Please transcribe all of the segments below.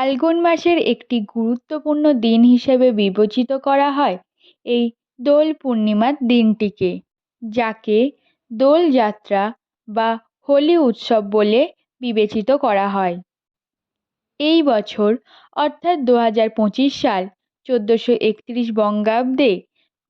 ফাল্গুন মাসের একটি গুরুত্বপূর্ণ দিন হিসেবে বিবেচিত করা হয় এই দোল পূর্ণিমার দিনটিকে, যাকে দোলযাত্রা বা হোলি উৎসব বলে বিবেচিত করা হয়। এই বছর, অর্থাৎ দু হাজার পঁচিশ সাল, চোদ্দোশো একত্রিশ বঙ্গাব্দে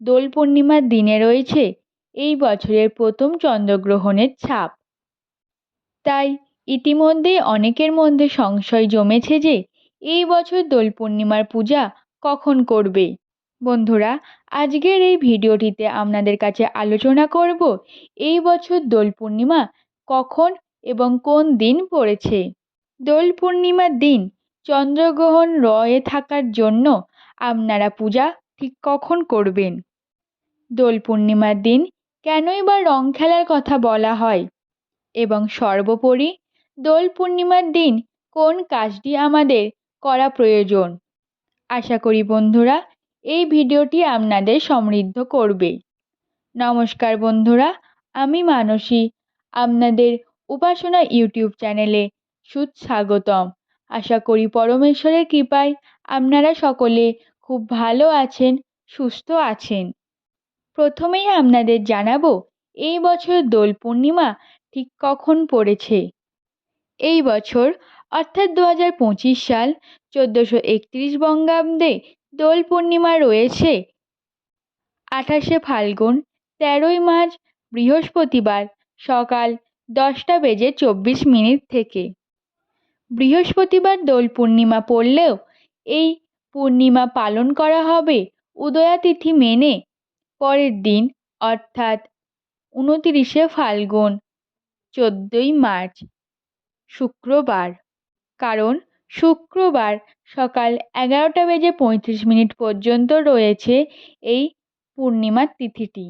দোল পূর্ণিমার দিনে রয়েছে এই বছরের প্রথম চন্দ্রগ্রহণের ছাপ। তাই ইতিমধ্যেই অনেকের মধ্যে সংশয় জমেছে যে এই বছর দোল পূর্ণিমার পূজা কখন করবে? বন্ধুরা, আজকের এই ভিডিওটিতে আপনাদের কাছে আলোচনা করব এই বছর দোল পূর্ণিমা কখন এবং কোন দিন পড়েছে। দোল পূর্ণিমার দিন চন্দ্রগ্রহণ রয়ে থাকার জন্য আপনারা পূজা ঠিক কখন করবেন? দোল পূর্ণিমার দিন কেনই বা রং খেলার কথা বলা হয়? এবং সর্বোপরি দোল পূর্ণিমার দিন কোন কাজটি আমাদের করা প্রয়োজন। আশা করি বন্ধুরা, এই ভিডিওটি আপনাদের সমৃদ্ধ করবে। নমস্কার বন্ধুরা, আমি মানসী। আপনাদের উপাসনা ইউটিউব চ্যানেলে সুস্বাগতম। আশা করি পরমেশ্বরের কৃপায় আপনারা সকলে খুব ভালো আছেন, সুস্থ আছেন। প্রথমেই আপনাদের জানাব, এই বছর দোল পূর্ণিমা ঠিক কখন পড়েছে? এই বছর অর্থাৎ দু হাজার পঁচিশ সাল চোদ্দোশো একত্রিশ বঙ্গাব্দে দোল পূর্ণিমা রয়েছে। আঠাশে ফাল্গুন, তেরোই মার্চ, বৃহস্পতিবার সকাল দশটা বেজে চব্বিশ মিনিট থেকে। বৃহস্পতিবার দোল পূর্ণিমা পড়লেও এই পূর্ণিমা পালন করা হবে উদয়া তিথি মেনে। পরের দিন, অর্থাৎ উনতিরিশে ফাল্গুন, চোদ্দোই মার্চ, শুক্রবার। কারণ শুক্রবার সকাল এগারোটা বেজে পঁয়ত্রিশ মিনিট পর্যন্ত রয়েছে এই পূর্ণিমার তিথিটি।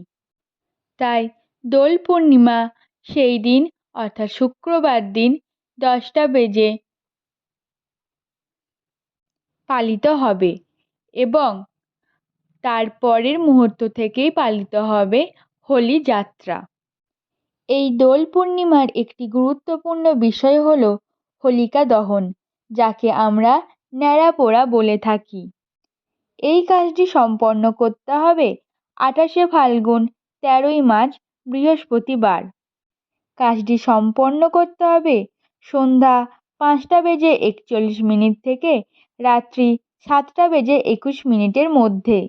তাই দোল পূর্ণিমা সেই দিন অর্থাৎ শুক্রবার দিন দশটা বেজে পালিত হবে এবং তার পরের মুহূর্ত থেকেই পালিত হবে হোলি যাত্রা। এই দোল পূর্ণিমার একটি গুরুত্বপূর্ণ বিষয় হল হোলিকা দহন, যাকে আমরা ন্যাড়া পোড়া বলে থাকি। এই কাজটি সম্পন্ন করতে হবে আঠাশে ফাল্গুন, তেরোই মার্চ, বৃহস্পতিবার। কাজটি সম্পন্ন করতে হবে সন্ধ্যা পাঁচটা বেজে একচল্লিশ মিনিট থেকে রাত্রি সাতটা বেজে একুশ মিনিটের মধ্যে।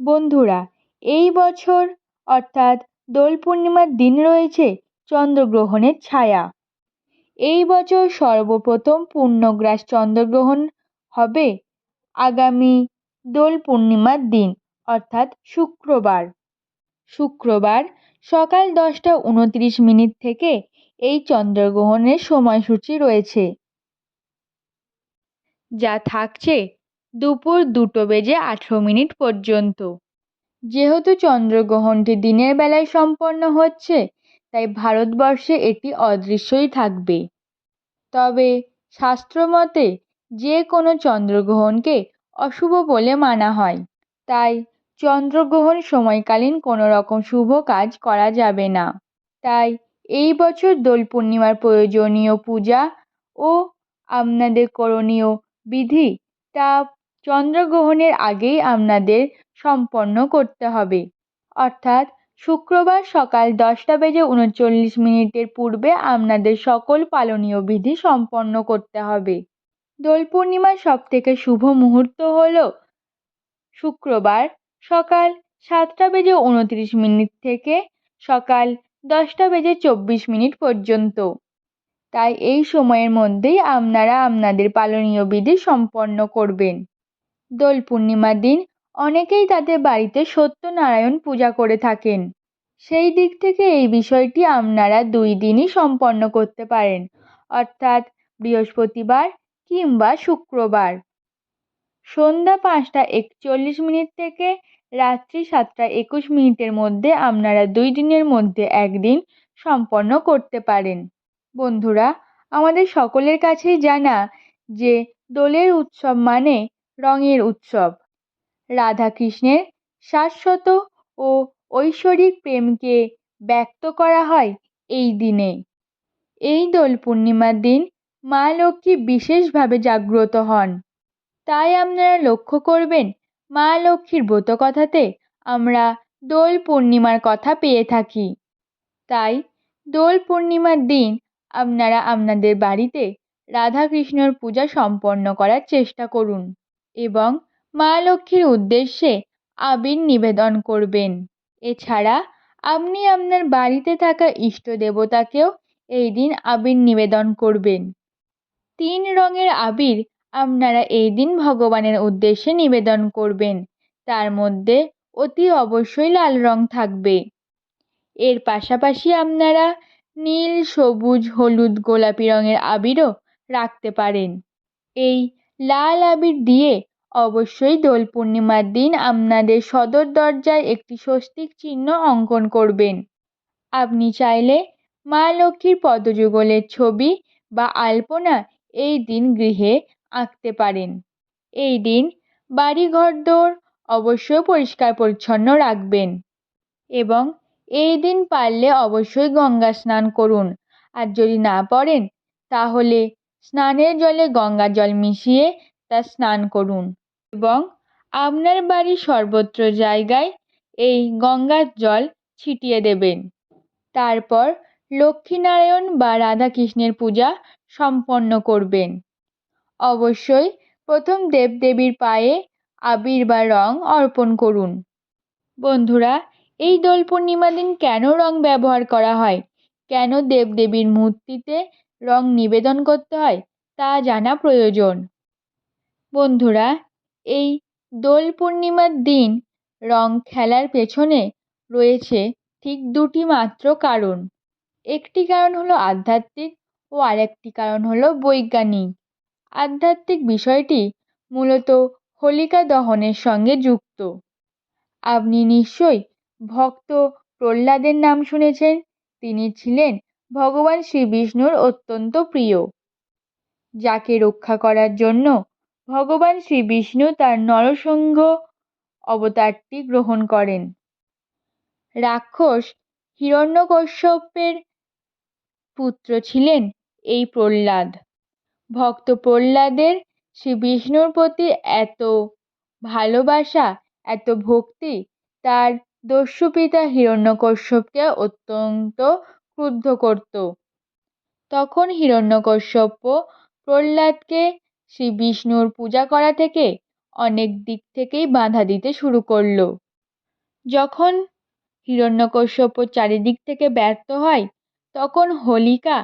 বন্ধুরা, এই বছর অর্থাৎ দোল পূর্ণিমার দিন রয়েছে চন্দ্রগ্রহণের ছায়া। এই বছর সর্বপ্রথম পূর্ণগ্রাস চন্দ্রগ্রহণ হবে আগামী দোল পূর্ণিমার দিন, অর্থাৎ শুক্রবার। শুক্রবার সকাল দশটা উনত্রিশ মিনিট থেকে এই চন্দ্রগ্রহণের সময়সূচি রয়েছে। যা থাকছে দুপুর দুটো বেজে আঠেরো মিনিট পর্যন্ত। যেহেতু চন্দ্রগ্রহণটি দিনের বেলায় সম্পন্ন হচ্ছে তাই ভারতবর্ষে এটি অদৃশ্যই থাকবে। তবে শাস্ত্রমতে যে কোনো চন্দ্রগ্রহণকে অশুভ বলে মানা হয়। তাই চন্দ্রগ্রহণ সময়কালীন কোনো রকম শুভ কাজ করা যাবে না। তাই এই বছর দোল পূর্ণিমার প্রয়োজনীয় পূজা ও আপনাদের করণীয় বিধি তা চন্দ্রগ্রহণের আগেই আপনাদের সম্পন্ন করতে হবে। অর্থাৎ শুক্রবার সকাল দশটা বেজে উনচল্লিশ মিনিটের পূর্বে আপনাদের সকল পালনীয় বিধি সম্পন্ন করতে হবে। দোল পূর্ণিমার সবথেকে শুভ মুহূর্ত হল শুক্রবার সকাল সাতটা বেজে উনত্রিশ মিনিট থেকে সকাল দশটা বেজে চব্বিশ মিনিট পর্যন্ত। তাই এই সময়ের মধ্যেই আপনারা আপনাদের পালনীয় বিধি সম্পন্ন করবেন। দোল পূর্ণিমার দিন অনেকেই তাদের বাড়িতে সত্যনারায়ণ পূজা করে থাকেন। সেই দিক থেকে এই বিষয়টি আপনারা দুই দিনই সম্পন্ন করতে পারেন, অর্থাৎ বৃহস্পতিবার কিংবা শুক্রবার। সন্ধ্যা পাঁচটা একচল্লিশ মিনিট থেকে রাত্রি সাতটা একুশ মিনিটের মধ্যে আপনারা দুই দিনের মধ্যে একদিন সম্পন্ন করতে পারেন। বন্ধুরা, আমাদের সকলের কাছেই জানা যে দোলের উৎসব মানে রঙের উৎসব। রাধা কৃষ্ণের শাশ্বত ও ঐশ্বরিক প্রেমকে ব্যক্ত করা হয় এই দিনে। এই দোল পূর্ণিমার দিন মা লক্ষ্মী বিশেষভাবে জাগ্রত হন। তাই আপনারা লক্ষ্য করবেন, মা লক্ষ্মীর ব্রতকথাতে আমরা দোল পূর্ণিমার কথা পেয়ে থাকি। তাই দোল পূর্ণিমার দিন আপনারা আপনাদের বাড়িতে রাধাকৃষ্ণর পূজা সম্পন্ন করার চেষ্টা করুন এবং মা লক্ষ্মীর উদ্দেশ্যে আবির নিবেদন করবেন। এছাড়া আপনি আপনার বাড়িতে থাকা ইষ্ট দেবতাকেও এই দিন আবির নিবেদন করবেন। তিন রঙের আবির আপনারা এই দিন ভগবানের উদ্দেশ্যে নিবেদন করবেন। তার মধ্যে অতি অবশ্যই লাল রং থাকবে। এর পাশাপাশি আপনারা নীল, সবুজ, হলুদ, গোলাপি রঙের আবিরও রাখতে পারেন। এই লাল আবির দিয়ে অবশ্যই দোল পূর্ণিমার দিন আপনাদের সদর দরজায় একটি স্বস্তিক চিহ্ন অঙ্কন করবেন। আপনি চাইলে মা লক্ষ্মীর পদযুগলের ছবি বা আলপনা এই দিন গৃহে আঁকতে পারেন। এই দিন বাড়ি ঘরদোর অবশ্যই পরিষ্কার পরিচ্ছন্ন রাখবেন এবং এই দিন পারলে অবশ্যই গঙ্গা স্নান করুন। আর যদি না পারেন, তাহলে স্নানের জলে গঙ্গা জল মিশিয়ে তা স্নান করুন। এবং আপনার বাড়ির সর্বত্র জায়গায় এই গঙ্গার জল ছিটিয়ে দেবেন। তারপর লক্ষ্মীনারায়ণ বা রাধাকৃষ্ণের পূজা সম্পন্ন করবেন। অবশ্যই প্রথম দেবদেবীর পায়ে আবির বা রং অর্পণ করুন। বন্ধুরা, এই দোল পূর্ণিমা দিন কেন রং ব্যবহার করা হয়? কেন দেবদেবীর মূর্তিতে রং নিবেদন করতে হয়? তা জানা প্রয়োজন। বন্ধুরা এই দোল পূর্ণিমার দিন রং খেলার পেছনে রয়েছে ঠিক দুটি মাত্র কারণ। একটি কারণ হলো আধ্যাত্মিক ও আরেকটি কারণ হলো বৈজ্ঞানিক। আধ্যাত্মিক বিষয়টি মূলত হোলিকা দহনের সঙ্গে যুক্ত। আপনি নিশ্চয়ই ভক্ত প্রহ্লাদের নাম শুনেছেন। তিনি ছিলেন ভগবান শ্রী বিষ্ণুর অত্যন্ত প্রিয়। যাকে রক্ষা করার জন্য ভগবান শ্রী বিষ্ণু তার নরসিংহ অবতারটি গ্রহণ করেন। রাক্ষস হিরণ্যকশ্যপের পুত্র ছিলেন এই প্রহ্লাদ। ভক্ত প্রহ্লাদের শ্রী বিষ্ণুর প্রতি এত ভালোবাসা, এত ভক্তি, তার দস্যু পিতা হিরণ্যকশ্যপকে অত্যন্ত ক্রুদ্ধ করত। তখন হিরণ্যকশ্যপ প্রহ্লাদকে শ্রী বিষ্ণুর পূজা করা থেকে অনেক দিক থেকেই বাধা দিতে শুরু করল। যখন হিরণ্যকশ্যপ চারিদিক থেকে ব্যর্থ হয়, তখন হোলিকা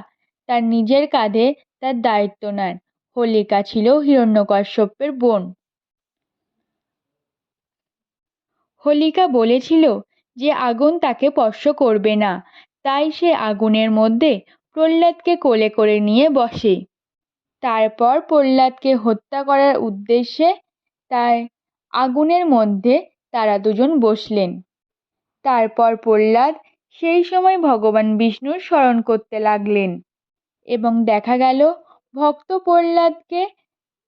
তার নিজের কাঁধে তার দায়িত্ব নেন হোলিকা ছিল হিরণ্যকশ্যপের বোন। হোলিকা বলেছিল যে আগুন তাকে স্পর্শ করবে না, তাই সে আগুনের মধ্যে প্রহ্লাদকে কোলে করে নিয়ে বসে। তারপর প্রহ্লাদকে হত্যা করার উদ্দেশ্যে তার আগুনের মধ্যে তারা দুজন বসলেন। তারপর প্রহ্লাদ সেই সময় ভগবান বিষ্ণুর স্মরণ করতে লাগলেন এবং দেখা গেল ভক্ত প্রহ্লাদকে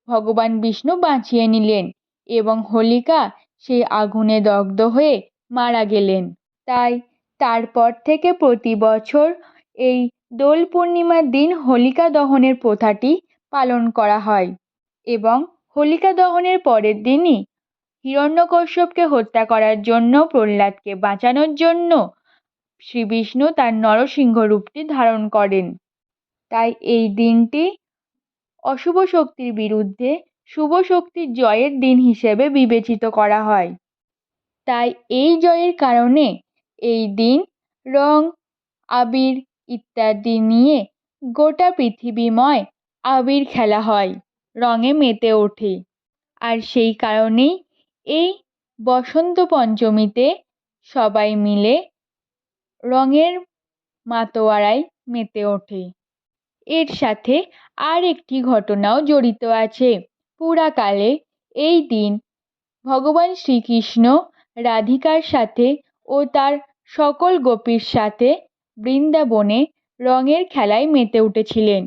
ভগবান বিষ্ণু বাঁচিয়ে নিলেন এবং হোলিকা সেই আগুনে দগ্ধ হয়ে মারা গেলেন। তাই তারপর থেকে প্রতি বছর এই দোল পূর্ণিমার দিন হোলিকা দহনের প্রথাটি পালন করা হয় এবং হোলিকা দহনের পরের দিনই হিরণ্যকশ্যপকে হত্যা করার জন্য, প্রহ্লাদকে বাঁচানোর জন্য শ্রী বিষ্ণু তার নরসিংহ রূপটি ধারণ করেন। তাই এই দিনটি অশুভ শক্তির বিরুদ্ধে শুভ শক্তির জয়ের দিন হিসেবে বিবেচিত করা হয়। তাই এই জয়ের কারণে এই দিন রং, আবির ইত্যাদি নিয়ে গোটা পৃথিবীময় আবির খেলা হয়, রঙে মেতে ওঠে। আর সেই কারণেই এই বসন্ত পঞ্চমীতে সবাই মিলে রঙের মাতোয়ারায় মেতে ওঠে। এর সাথে আর একটি ঘটনাও জড়িত আছে। পুরাকালে এই দিন ভগবান শ্রীকৃষ্ণ রাধিকার সাথে ও তার সকল গোপীর সাথে বৃন্দাবনে রঙের খেলায় মেতে উঠেছিলেন।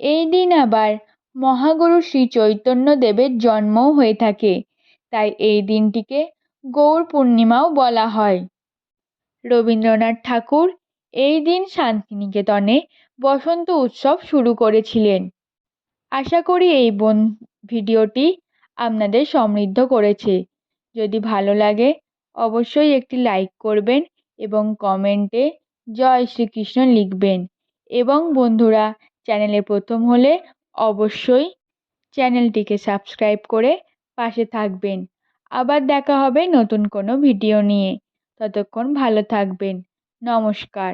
এই দিন আবার মহাগুরু শ্রী চৈতন্যদেবের জন্মও হয়ে থাকে। তাই এই দিনটিকে গৌর পূর্ণিমাও বলা হয়। রবীন্দ্রনাথ ঠাকুর এই দিন শান্তিনিকেতনে বসন্ত উৎসব শুরু করেছিলেন। আশা করি এই বন ভিডিওটি আপনাদের সমৃদ্ধ করেছে। যদি ভালো লাগে, অবশ্যই একটি লাইক করবেন এবং কমেন্টে জয় শ্রীকৃষ্ণ লিখবেন। এবং বন্ধুরা চ্যানেলে প্রথম হলে অবশ্যই চ্যানেলটিকে সাবস্ক্রাইব করে পাশে থাকবেন। আবার দেখা হবে নতুন কোনো ভিডিও নিয়ে। ততক্ষণ ভালো থাকবেন। নমস্কার।